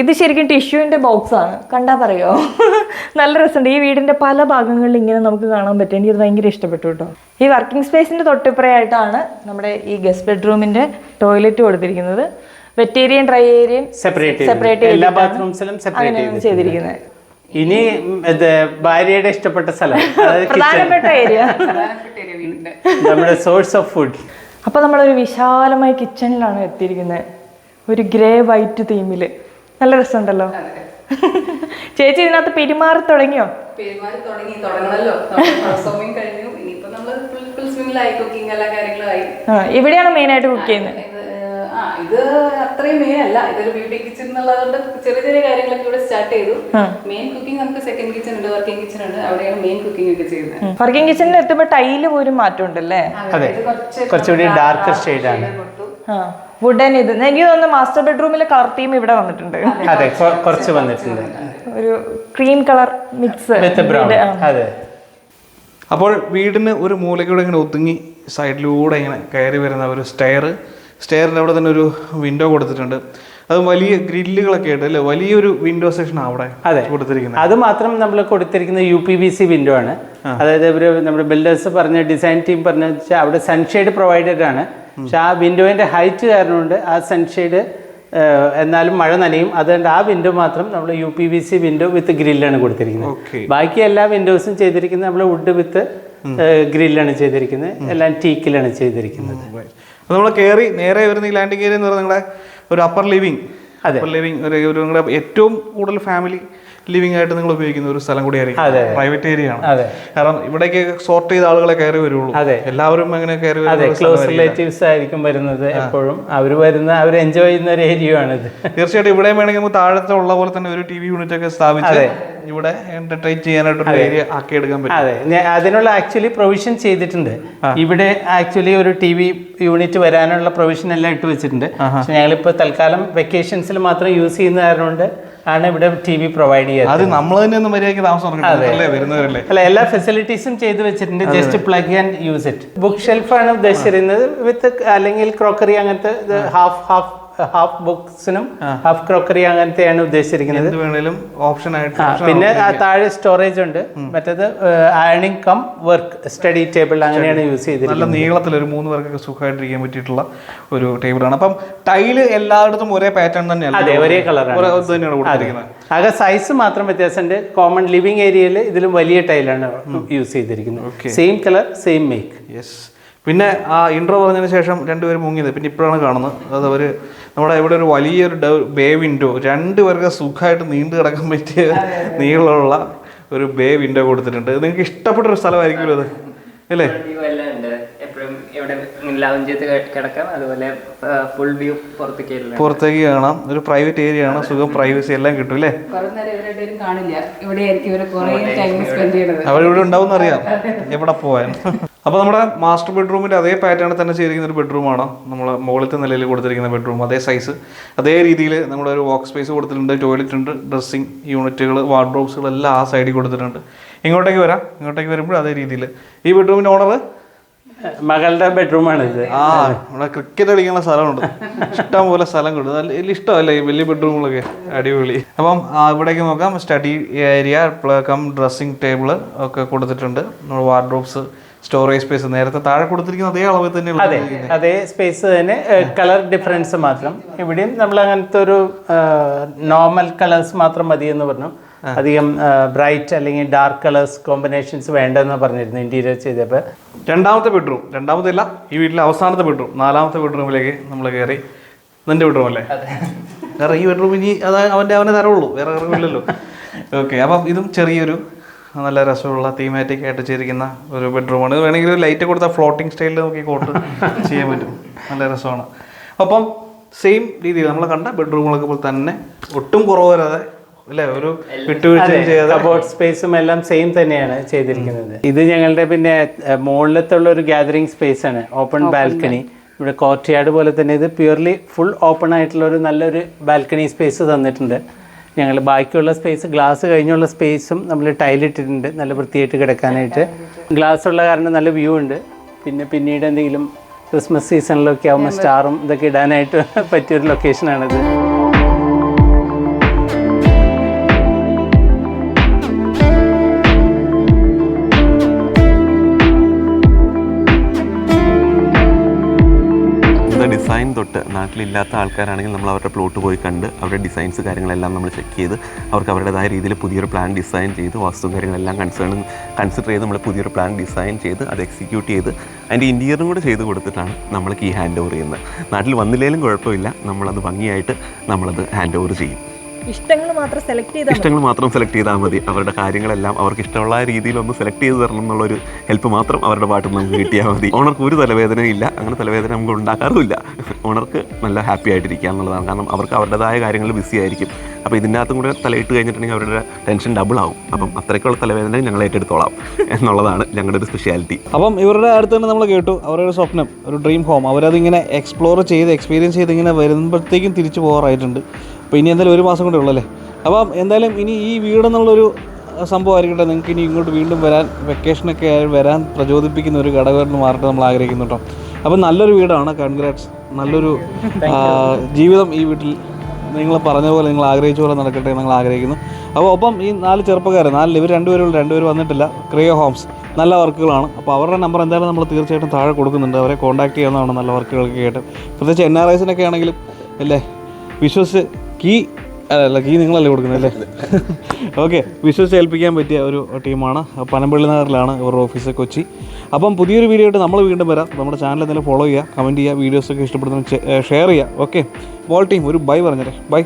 ഇത് ശരിക്കും ടിഷ്യൂവിന്റെ ബോക്സാണ് കണ്ടാൽ കണ്ടാ പറയോ? നല്ല രസമുണ്ട്. ഈ വീടിന്റെ പല ഭാഗങ്ങളിൽ ഇങ്ങനെ നമുക്ക് കാണാൻ പറ്റും. എനിക്കത് ഭയങ്കര ഇഷ്ടപ്പെട്ടു കേട്ടോ. ഈ വർക്കിംഗ് സ്പേസിന്റെ തൊട്ടിപ്പുറയായിട്ടാണ് നമ്മുടെ ഈ ഗസ്റ്റ് ബെഡ്റൂമിന്റെ ടോയ്ലറ്റ് കൊടുത്തിരിക്കുന്നത്. വെറ്റ് ഏരിയയും ഡ്രൈ ഏരിയയും സെപ്പറേറ്റ് സെപ്പറേറ്റ് എല്ലാ ബാത്റൂംസിലും സെപ്പറേറ്റ് ചെയ്തിരിക്കുന്നത്. ഇനി ഭാര്യയുടെ ഇഷ്ടപ്പെട്ട സ്ഥലം പ്രധാനപ്പെട്ട ഏരിയ നമ്മുടെ സോഴ്സ് ഓഫ് ഫുഡ് അപ്പോൾ നമ്മളൊരു വിശാലമായ കിച്ചണിലാണ് എത്തിയിരിക്കുന്നത്. ഒരു ഗ്രേ വൈറ്റ് തീമിൽ നല്ല രസമുണ്ടല്ലോ. ചേച്ചി ഇതിനകത്ത് പെരുമാറി തുടങ്ങിയോ? പെരുമാറി തുടങ്ങി തുടങ്ങണല്ലോ. കഴിഞ്ഞു. ഇനിയിപ്പോ നമ്മൾ ഫുൾ ഫുൾ സ്വിമ്മിലായി കുക്കിംഗ് എല്ലാ ഇവിടെയാണ് മെയിനായിട്ട് കുക്ക് ചെയ്യുന്നത്. ആ ഇത് അത്രയും മെയിൻ അല്ല. ഇതൊരു ബ്യൂട്ടി കിച്ചൺ എന്നുള്ളതുകൊണ്ട് ചെറിയ ചെറിയ കാര്യങ്ങളൊക്കെ ഇവിടെ സ്റ്റാർട്ട് ചെയ്തു. മെയിൻ കുക്കിംഗ് നമുക്ക് സെക്കൻഡ് കിച്ചൺ ഉണ്ട് വർക്കിംഗ് കിച്ചൺ ഉണ്ട്. അവിടെയാണ് മെയിൻ കുക്കിംഗ് ഒക്കെ ചെയ്യുന്നത്. വർക്കിംഗ് കിച്ചണിൽ എത്തുമ്പോൾ ടൈൽ പോലും മാറ്റമുണ്ടല്ലേ അതെ ഇത് കുറച്ച് കുറച്ചുകൂടി ഡാർക്കർ ഷെയ്ഡാണ് ആണ്. വുഡൻ ഇത്. എനിക്ക് തോന്നുന്നു മാസ്റ്റർ ബെഡ്റൂമിലെ കളർ തീം ഇവിടെ വന്നിട്ടുണ്ട്. അതെ കുറച്ച് വന്നിട്ടുണ്ട്. ഒരു cream colour mix with brown അതെ. അപ്പോൾ വീടിന് ഒരു മൂലയ്ക്കൂടെ ഇങ്ങനെ ഒതുങ്ങി സൈഡിലൂടെ ഇങ്ങനെ കയറി വരുന്ന ഒരു സ്റ്റെയർ സ്റ്റെയറിന്റെ അവിടെ തന്നെ ഒരു വിൻഡോ കൊടുത്തിട്ടുണ്ട്. അത് വലിയ ഗ്രില്ലുകളൊക്കെ ആയിട്ട് അല്ലേ? വലിയൊരു വിൻഡോ സെക്ഷൻ അവിടെ അതെ. കൊടുത്തിരിക്കുന്നത്. അത് മാത്രം നമ്മൾ കൊടുത്തിരിക്കുന്ന U P V C window ആണ്. അതായത് ഇവർ നമ്മുടെ ബിൽഡേഴ്സ് പറഞ്ഞ ഡിസൈൻ ടീം പറഞ്ഞ വെച്ചാൽ അവിടെ സൺഷെയ്ഡ് പ്രൊവൈഡഡ് ആണ്. പക്ഷെ ആ വിൻഡോയിന്റെ ഹൈറ്റ് കാരണം കൊണ്ട് ആ സൺഷെയ്ഡ് എന്നാലും മഴ നനയും. അതുകൊണ്ട് ആ വിൻഡോ മാത്രം നമ്മൾ U P V C window with ഗ്രില്ലാണ് കൊടുത്തിരിക്കുന്നത്. ബാക്കി എല്ലാ വിൻഡോസും ചെയ്തിരിക്കുന്നത് നമ്മൾ വുഡ് വിത്ത് ഗ്രില്ലാണ് ചെയ്തിരിക്കുന്നത്. എല്ലാം ടീക്കിലാണ് ചെയ്തിരിക്കുന്നത്. അപ്പോൾ നമ്മൾ കയറി നേരെ വരുന്ന ഈ ലാൻഡിംഗ് ഏരിയ എന്ന് പറഞ്ഞാൽ നിങ്ങളുടെ ഒരു അപ്പർ ലിവിങ് അതെ. അപ്പർ ലിവിങ് ഒരു ഒരു നിങ്ങളുടെ ഏറ്റവും കൂടുതൽ ഫാമിലി ലിവിംഗ് ആയിട്ട് നിങ്ങൾ ഉപയോഗിക്കുന്ന ഒരു സ്ഥലം കൂടി ആയിരിക്കും. പ്രൈവറ്റ് ഏരിയ ആണ്. കാരണം ഇവിടേക്ക് സോർട്ട് ചെയ്ത ആളുകളെ കയറി വരുള്ളൂ. എല്ലാവരും അങ്ങനെ കയറി ക്ലോസ് റിലേറ്റീവ്സ് ആയിരിക്കും വരുന്നത് എപ്പോഴും. അവർ വരുന്ന അവർ എൻജോയ് ചെയ്യുന്ന ഒരു ഏരിയ ആണിത്. തീർച്ചയായിട്ടും ഇവിടെ വേണമെങ്കിൽ നമുക്ക് താഴത്തെ ഉള്ള പോലെ തന്നെ ഒരു ടി വി യൂണിറ്റ് ഒക്കെ സ്ഥാപിച്ച് ഇവിടെ എന്റർടൈൻ ചെയ്യാനായിട്ട് ഏരിയ ആക്കി എടുക്കാൻ പറ്റും. അതെ. അതിനുള്ള ആക്ച്വലി പ്രൊവിഷൻ ചെയ്തിട്ടുണ്ട്. ഇവിടെ ആക്ച്വലി ഒരു ടി വി യൂണിറ്റ് വരാനുള്ള പ്രൊവിഷൻ എല്ലാം ഇട്ട് വെച്ചിട്ടുണ്ട്. പക്ഷെ ഞങ്ങളിപ്പോൾ തൽക്കാലം വെക്കേഷൻസിൽ മാത്രം യൂസ് ചെയ്യുന്ന കാരണം ആണ് ഇവിടെ ടി വി പ്രൊവൈഡ് ചെയ്യുന്നത്. അത് നമ്മൾ തന്നെ ഒന്ന് മര്യാദയ്ക്ക് താമസം വരുന്നവരല്ലേ? അല്ല എല്ലാ ഫെസിലിറ്റീസും ചെയ്തു വെച്ചിട്ടുണ്ട്. Just plug and use it book ഷെൽഫാണ് ഉദ്ദേശിച്ചിരുന്നത്. വിത്ത് അല്ലെങ്കിൽ ക്രോക്കറി അങ്ങനത്തെ ഹാഫ് ഹാഫ് ഹാഫ് ബുക്സിനും ഹാഫ് ക്രോക്കറി അങ്ങനത്തെയാണ് ഉദ്ദേശിച്ചിരിക്കുന്നത്. വേണേലും ഓപ്ഷൻ ആയിട്ട് പിന്നെ താഴെ സ്റ്റോറേജ് ഉണ്ട്. മറ്റേത് അയണിങ് കം വർക്ക് സ്റ്റഡി ടേബിൾ അങ്ങനെയാണ് യൂസ് നല്ല നീളത്തിൽ ഒരു മൂന്ന് പേർക്കൊക്കെ സുഖമായിട്ടിരിക്കാൻ പറ്റിയിട്ടുള്ള ഒരു ടേബിൾ ആണ്. അപ്പം ടൈൽ എല്ലായിടത്തും ഒരേ പാറ്റേൺ തന്നെയാണ് അതെ ഒരേ കളറാണ് തന്നെയാണ് കൊടുത്തിരിക്കുന്നത്. ആകെ സൈസ് മാത്രം വ്യത്യാസമുണ്ട്. കോമൺ ലിവിംഗ് ഏരിയയിൽ ഇതിലും വലിയ ടൈലാണ് യൂസ് ചെയ്തിരിക്കുന്നത്. Same colour same make yes പിന്നെ ആ ഇൻട്രോ പറഞ്ഞതിന് ശേഷം രണ്ടുപേരും മുങ്ങിയത് പിന്നെ ഇപ്പോഴാണ് കാണുന്നത്. അത് അവർ നമ്മുടെ ഇവിടെ ഒരു വലിയൊരു ഡ ബേ വിൻഡോ രണ്ട് പേർക്ക് സുഖമായിട്ട് നീണ്ടു കിടക്കാൻ പറ്റിയ നീളമുള്ള ഒരു ബേ വിൻഡോ കൊടുത്തിട്ടുണ്ട്. നിങ്ങൾക്ക് ഇഷ്ടപ്പെട്ട ഒരു സ്ഥലമായിരിക്കുമല്ലോ അത്. അല്ലേ വ്യൂ എല്ലാം ഉണ്ട് എപ്പോഴും കിടക്കാം അതുപോലെ ഫുൾ വ്യൂ പുറത്തേക്ക് കാണാം. ഒരു പ്രൈവറ്റ് ഏരിയ ആണ്. സുഖം പ്രൈവസി എല്ലാം കിട്ടും അല്ലേ? കുറെ നേരം ഇവരുടെ കാണില്ല. ഇവിടെ ഇവർ കുറെ ടൈം സ്പെൻഡ് ചെയ്യണത്. അവരിവിടെ ഉണ്ടാവും അറിയാം. എവിടെ പോവാൻ. അപ്പോൾ നമ്മുടെ മാസ്റ്റർ ബെഡ്റൂമിന്റെ അതേ പാറ്റേൺ തന്നെ ചെയ്തിരിക്കുന്ന ഒരു ബെഡ്റൂമാണ് നമ്മൾ മുകളിലത്തെ നിലയിൽ കൊടുത്തിരിക്കുന്ന ബെഡ്റൂം അതേ സൈസ് അതേ രീതിയിൽ നമ്മുടെ ഒരു വാക്ക് സ്പേസ് കൊടുത്തിട്ടുണ്ട് ടോയ്ലറ്റ് ഉണ്ട് ഡ്രസ്സിംഗ് യൂണിറ്റുകൾ വാർഡ്രോബ്സുകൾ എല്ലാം ആ സൈഡിൽ കൊടുത്തിട്ടുണ്ട്. ഇങ്ങോട്ടേക്ക് വരാം. ഇങ്ങോട്ടേക്ക് വരുമ്പോൾ അതേ രീതിയിൽ. ഈ ബെഡ്റൂമിന്റെ ഓണർ മകളുടെ ബെഡ്റൂമാണ് ഇത്. ആ നമ്മളെ ക്രിക്കറ്റ് കളിക്കുന്ന സ്ഥലമുണ്ട്. ഇഷ്ടം പോലെ സ്ഥലം കൊടുത്തു നല്ല വലിയ ഇഷ്ടമല്ലേ ഈ വലിയ ബെഡ്റൂമുകളൊക്കെ അടിപൊളി. അപ്പം ആ, ഇവിടേക്ക് നോക്കാം. Study area cum dressing table ഒക്കെ കൊടുത്തിട്ടുണ്ട്. നമ്മൾ വാർഡ്രോബ്സ് സ്റ്റോറേജ് സ്പേസ് നേരത്തെ താഴെ കൊടുത്തിരിക്കുന്ന അതേ അളവിൽ തന്നെയുള്ള അതെ അതേ സ്പേസ് തന്നെ കളർ ഡിഫറൻസ് മാത്രം. ഇവിടെയും നമ്മൾ അങ്ങനത്തെ ഒരു നോർമൽ കളേഴ്സ് മാത്രം മതി എന്ന് പറഞ്ഞു. അധികം ബ്രൈറ്റ് അല്ലെങ്കിൽ ഡാർക്ക് കളേഴ്സ് കോമ്പിനേഷൻസ് വേണ്ടെന്ന് പറഞ്ഞിരുന്നു ഇന്റീരിയർ ചെയ്തപ്പോൾ രണ്ടാമത്തെ ബെഡ്റൂം രണ്ടാമത്തെ അല്ല ഈ വീട്ടിലെ അവസാനത്തെ ബെഡ്റൂം നാലാമത്തെ ബെഡ്റൂമിലേക്ക് നമ്മൾ കയറി നിന്റെ ബെഡ്റൂം അല്ലേ? കാരണം ഈ ബെഡ്റൂം ഇനി അത് അവന്റെ അവനെ തരവുള്ളൂ വേറെ ഇറങ്ങില്ലല്ലോ ഓക്കെ അപ്പം ഇതും ചെറിയൊരു നല്ല രസമുള്ള തീമാറ്റിക് ആയിട്ട് ചെയ്തിരിക്കുന്ന ഒരു ബെഡ്റൂമാണ് ഇത് വേണമെങ്കിൽ ഒരു ലൈറ്റ് കൊടുത്താൽ ഫ്ലോട്ടിംഗ് സ്റ്റൈലിൽ നോക്കി കോട്ട് ചെയ്യാൻ പറ്റും. നല്ല രസമാണ്. അപ്പം സെയിം രീതിയിൽ നമ്മൾ കണ്ട ബെഡ്റൂമുകളൊക്കെ പോലെ തന്നെ ഒട്ടും കുറവ് വരാതെ അല്ലേ? ഒരു വിട്ടുവീഴ്ചയും ചെയ്യാതെ കബോർഡ് സ്പേസും എല്ലാം സെയിം തന്നെയാണ് ചെയ്തിരിക്കുന്നത്. ഇത് ഞങ്ങളുടെ പിന്നെ മുകളിലത്തുള്ള ഒരു ഗ്യാതറിംഗ് സ്പേസ് ആണ്. ഓപ്പൺ ബാൽക്കണി ഇവിടെ കോർട്ട് യാർഡ് പോലെ തന്നെ ഇത് പ്യുവർലി ഫുൾ ഓപ്പൺ ആയിട്ടുള്ള ഒരു നല്ലൊരു ബാൽക്കണി സ്പേസ് തന്നിട്ടുണ്ട്. ഞങ്ങൾ ബാക്കിയുള്ള സ്പേസ് ഗ്ലാസ് കഴിഞ്ഞുള്ള സ്പേസും നമ്മൾ ടൈലിട്ടിട്ടുണ്ട് നല്ല വൃത്തിയായിട്ട് കിടക്കാനായിട്ട്. ഗ്ലാസ് ഉള്ള കാരണം നല്ല വ്യൂ ഉണ്ട്. പിന്നെ പിന്നീട് എന്തെങ്കിലും ക്രിസ്മസ് സീസണിലൊക്കെ ആകുമ്പോൾ സ്റ്റാറും ഇതൊക്കെ ഇടാനായിട്ട് പറ്റിയൊരു ലൊക്കേഷനാണിത് തൊട്ട് നാട്ടിലില്ലാത്ത ആൾക്കാരാണെങ്കിൽ നമ്മൾ അവരുടെ പ്ലോട്ട് പോയി കണ്ട് അവരുടെ ഡിസൈൻസ് കാര്യങ്ങളെല്ലാം നമ്മൾ ചെക്ക് ചെയ്ത് അവർക്ക് അവരുടേതായ രീതിയിൽ പുതിയൊരു പ്ലാൻ ഡിസൈൻ ചെയ്ത് വാസ്തു കാര്യങ്ങളെല്ലാം കൺസേൺ കൺസിഡർ ചെയ്ത് നമ്മൾ പുതിയൊരു പ്ലാൻ ഡിസൈൻ ചെയ്ത് അത് എക്സിക്യൂട്ട് ചെയ്ത് അതിന്റെ ഇന്റീരിയറും കൂടെ ചെയ്ത് കൊടുത്തിട്ടാണ് നമ്മൾ കീ ഹാൻഡ് ഓവർ ചെയ്യുന്നത്. നാട്ടിൽ വന്നില്ലെങ്കിലും കുഴപ്പമില്ല. നമ്മളത് ഭംഗിയായിട്ട് നമ്മളത് ഹാൻഡ് ഓവർ ചെയ്യും. ഇഷ്ടങ്ങൾ മാത്രം സെലക്ട് ചെയ്താൽ ഇഷ്ടങ്ങൾ മാത്രം സെലക്ട് ചെയ്താൽ മതി. അവരുടെ കാര്യങ്ങളെല്ലാം അവർക്ക് ഇഷ്ടമുള്ള രീതിയിൽ ഒന്ന് സെലക്ട് ചെയ്ത് തരണം എന്നുള്ളൊരു ഹെൽപ്പ് മാത്രം അവരുടെ പാട്ടിൽ നിന്ന് നമുക്ക് കിട്ടിയാൽ മതി. ഓണർക്ക് ഒരു തലവേദനയും ഇല്ല. അങ്ങനെ തലവേദന നമുക്ക് ഉണ്ടാക്കാറുമില്ല. ഓണർക്ക് നല്ല ഹാപ്പി ആയിട്ടിരിക്കുക എന്നുള്ളതാണ്. കാരണം അവർക്ക് അവരുടേതായ കാര്യങ്ങളിൽ ബിസി ആയിരിക്കും. അപ്പോൾ ഇതിന്റെ അകത്തും കൂടെ തലയിട്ട് കഴിഞ്ഞിട്ടുണ്ടെങ്കിൽ അവരുടെ ടെൻഷൻ ഡബിൾ ആവും. അപ്പം അത്രയ്ക്കുള്ള തലവേദന ഞങ്ങൾ ഏറ്റെടുത്തോളാം എന്നുള്ളതാണ് ഞങ്ങളുടെ ഒരു സ്പെഷ്യാലിറ്റി അപ്പം ഇവരുടെ അടുത്ത് തന്നെ നമ്മൾ കേട്ടു. അവരുടെ സ്വപ്നം ഒരു ഡ്രീം ഹോം അവരതിങ്ങനെ എക്സ്പ്ലോർ ചെയ്ത് എക്സ്പീരിയൻസ് ചെയ്ത് ഇങ്ങനെ വരുമ്പോഴത്തേക്കും തിരിച്ചു പോകാറായിട്ടുണ്ട്. അപ്പോൾ ഇനി എന്തായാലും ഒരു മാസം കൂടെ ഉള്ളല്ലേ? അപ്പം എന്തായാലും ഇനി ഈ വീടെന്നുള്ളൊരു സംഭവമായിരിക്കട്ടെ. നിങ്ങൾക്ക് ഇനി ഇങ്ങോട്ട് വീണ്ടും വരാൻ വെക്കേഷനൊക്കെ വരാൻ പ്രചോദിപ്പിക്കുന്ന ഒരു ഘടകമായിട്ട് മാറട്ടെ നമ്മൾ ആഗ്രഹിക്കുന്നു കേട്ടോ. അപ്പം നല്ലൊരു വീടാണ്. കൺഗ്രാറ്റ്സ് നല്ലൊരു ജീവിതം ഈ വീട്ടിൽ നിങ്ങൾ പറഞ്ഞ പോലെ നിങ്ങൾ ആഗ്രഹിച്ച പോലെ നടക്കട്ടെ നിങ്ങൾ ആഗ്രഹിക്കുന്നു. അപ്പോൾ ഒപ്പം ഈ നാല് ചെറുപ്പക്കാർ നാല് ഇവർ രണ്ടുപേരും രണ്ടുപേർ വന്നിട്ടില്ല. ക്രിയോ ഹോംസ് നല്ല വർക്കുകളാണ്. അപ്പോൾ അവരുടെ നമ്പർ എന്തായാലും നമ്മൾ തീർച്ചയായിട്ടും താഴെ കൊടുക്കുന്നുണ്ട്. അവരെ കോൺടാക്ട് ചെയ്യാവുന്നതാണ് നല്ല വർക്കുകൾക്ക് കേട്ട് പ്രത്യേകിച്ച് എൻ ആർ ഐസിനൊക്കെ ആണെങ്കിലും അല്ലേ? വിശ്വസിച്ച് കീ അല്ല കീ നിങ്ങളല്ലേ കൊടുക്കുന്നത് അല്ലേ? ഓക്കെ വിശ്വസിച്ച് ഏൽപ്പിക്കാൻ പറ്റിയ ഒരു ടീമാണ്. പനമ്പള്ളി നഗറിലാണ് ഇവരുടെ ഓഫീസ് കൊച്ചി. അപ്പം പുതിയൊരു വീഡിയോ ആയിട്ട് നമ്മൾ വീണ്ടും വരാം. നമ്മുടെ ചാനൽ എന്തെങ്കിലും ഫോളോ ചെയ്യുക കമന്റ് ചെയ്യുക വീഡിയോസൊക്കെ ഇഷ്ടപ്പെടുന്ന ഷെയർ ചെയ്യുക. ഓക്കെ ബോൾ ടീം ഒരു ബൈ പറഞ്ഞേരെ ബൈ